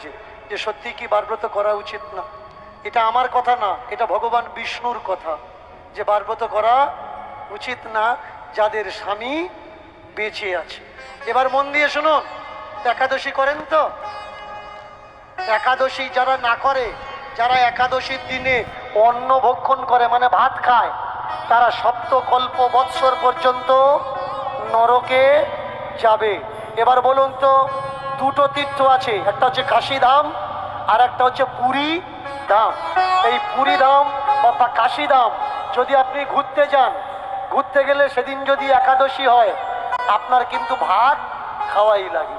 বলেছে যে সত্যি কি বারব্রত করা উচিত না? এটা আমার কথা না, এটা ভগবান বিষ্ণুর কথা। যে বারব্রত করা উচিত না, যাদের স্বামী বেঁচে আছে। এবার মন দিয়ে শুনুন, একাদশী করেন তো? একাদশী যারা না করে, যারা একাদশীর দিনে অন্ন ভক্ষণ করে মানে ভাত খায়, তারা সপ্তকল্প বৎসর পর্যন্ত নরকে যাবে। এবার বলুন তো দুটো তীর্থ আছে, একটা হচ্ছে কাশীধাম আর একটা হচ্ছে পুরী ধাম। এই পুরী ধাম বা কাশী ধাম যদি আপনি ঘুরতে যান, ঘুরতে গেলে সেদিন যদি একাদশী হয়, আপনার কিন্তু ভাত খাওয়াই লাগে।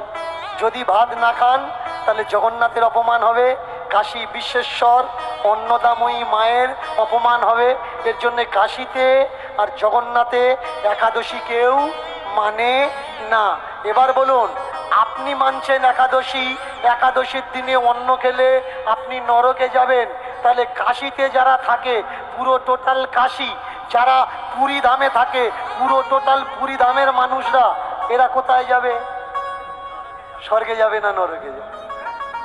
যদি ভাত না খান, তাহলে জগন্নাথের অপমান হবে, কাশী বিশ্বেশ্বর, অন্নদাময়ী মায়ের অপমান হবে। এর জন্য কাশীতে আর জগন্নাথে একাদশী কেউ মানে না। এবার বলুন আপনি মানছেন একাদশী, একাদশীর দিনে অন্ন খেলে আপনি নরকে যাবেন। তাহলে কাশিতে যারা থাকে, পুরো টোটাল কাশি। যারা পুরী ধামে থাকে, পুরো টোটাল পুরী ধামের মানুষরা, এরা কোথায় যাবে? স্বর্গে যাবে না নরকে যাবে?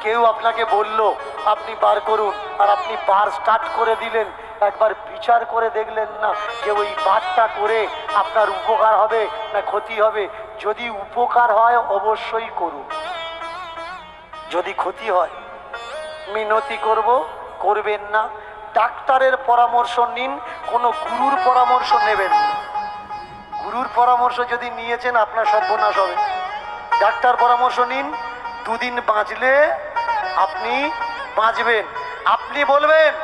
কেউ আপনাকে বলল, আপনি বার করুন। আর আপনি বার স্টার্ট করে দিলেন। একবার বিচার করে দেখলেন না যে ওই বারটা করে আপনার উপকার হবে না ক্ষতি হবে। যদি উপকার হয়, অবশ্যই করুন। যদি ক্ষতি হয়, মিনতি করব, করবেন না। ডাক্তারের পরামর্শ নিন, কোনো গুরুর পরামর্শ নেবেন না। গুরুর পরামর্শ যদি নিয়েছেন, আপনার সর্বনাশ হবে। ডাক্তার পরামর্শ নিন, দুদিন বাঁচলে আপনি বাঁচবেন। আপনি বলবেন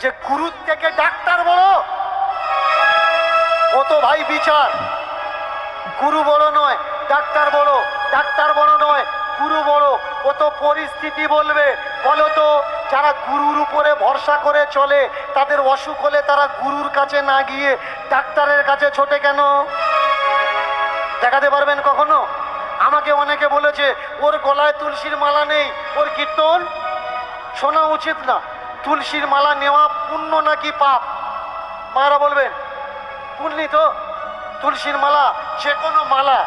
যে, গুরুর থেকে ডাক্তার বলো। কত ভাই বিচার। গুরু বড় নয়, ডাক্তার বড় ডাক্তার বড় নয়, গুরু বড় কত পরিস্থিতি বলবে। বলো তো, যারা গুরুর উপরে ভরসা করে চলে, তাদের অসুখ হলে তারা গুরুর কাছে না গিয়ে ডাক্তারের কাছে ছোটে কেন? দেখাতে পারবেন কখনো? আমাকে অনেকে বলেছে, ওর গলায় তুলসীর মালা নেই, ওর কীর্তন? শোনা উচিত না, তুলসীর মালা নেওয়া পুণ্য নাকি পাপ? মারা বলবেন পুণ্যি তো। তুলসীর মালা, যে কোনো মালা,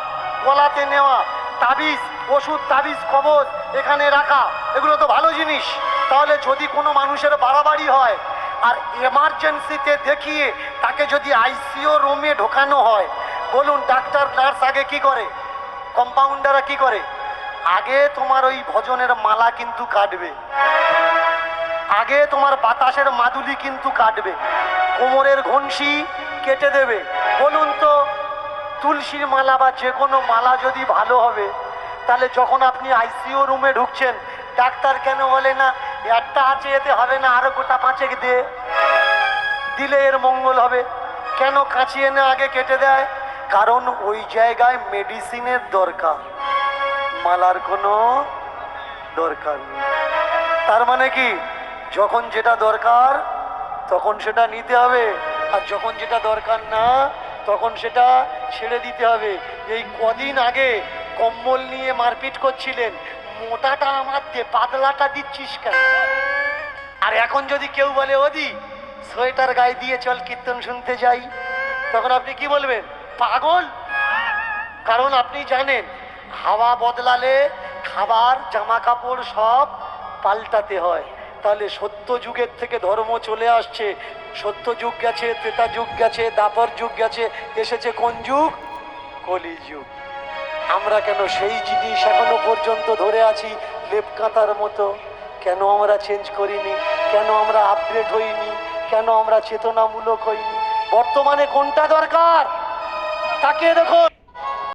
গলাতে নেওয়া, তাবিজ, ওষুধ, তাবিজ, কবজ এখানে রাখা, এগুলো তো ভালো জিনিস। তাহলে যদি কোনো মানুষের বাড়াবাড়ি হয়, আর এমার্জেন্সিতে দেখিয়ে তাকে যদি আইসিও রুমে ঢোকানো হয়, বলুন ডাক্তার, নার্স আগে কি করে? কম্পাউন্ডাররা কি করে? আগে তোমার ওই ভজনের মালা কিন্তু কাটবে। আগে তোমার বাতাসের মাদুলি কিন্তু কাটবে। কোমরের ঘনসি কেটে দেবে। বলুন তো তুলসীর মালা বা যে কোনো মালা যদি ভালো হবে, তাহলে যখন আপনি আইসিইউ রুমে ঢুকছেন, ডাক্তার কেন বলে না, একটা আছে, এতে হবে না, আরও গোটা পাঁচেক দে। দিলে এর মঙ্গল হবে। কেন কাঁচি এনে আগে কেটে দেয়? কারণ ওই জায়গায় মেডিসিনের দরকার। মালার কোনো দরকার নেই। তার মানে কি? যখন যেটা দরকার, তখন সেটা নিতে হবে, আর যখন যেটা দরকার না তখন সেটা ছেড়ে দিতে হবে। এই কদিন আগে কম্বল নিয়ে মারপিট করছিলেন। মোটাটা আমার দে, পাতলাটা দিচ্ছিস কেন? আর এখন যদি কেউ বলে, ওদি, সোয়েটার গায়ে দিয়ে চল, কীর্তন শুনতে যাই। তখন আপনি কি বলবেন? পাগল? কারণ আপনি জানেন, হাওয়া বদলালে খাবার, জামা কাপড় সব পাল্টাতে হয়। তাহলে সত্য যুগের থেকে ধর্ম চলে আসছে। সত্য যুগ গেছে, ত্রেতা যুগ গেছে, দাপর যুগ গেছে। এসেছে কোন যুগ? কলি যুগ আমরা কেন সেই জিনিস এখনও পর্যন্ত ধরে আছি লেপ কাঁথার মতো? কেন আমরা চেঞ্জ করিনি? কেন আমরা আপগ্রেড হইনি? কেন আমরা চেতনামূলক হইনি? বর্তমানে কোনটা দরকার? তাকে দেখুন।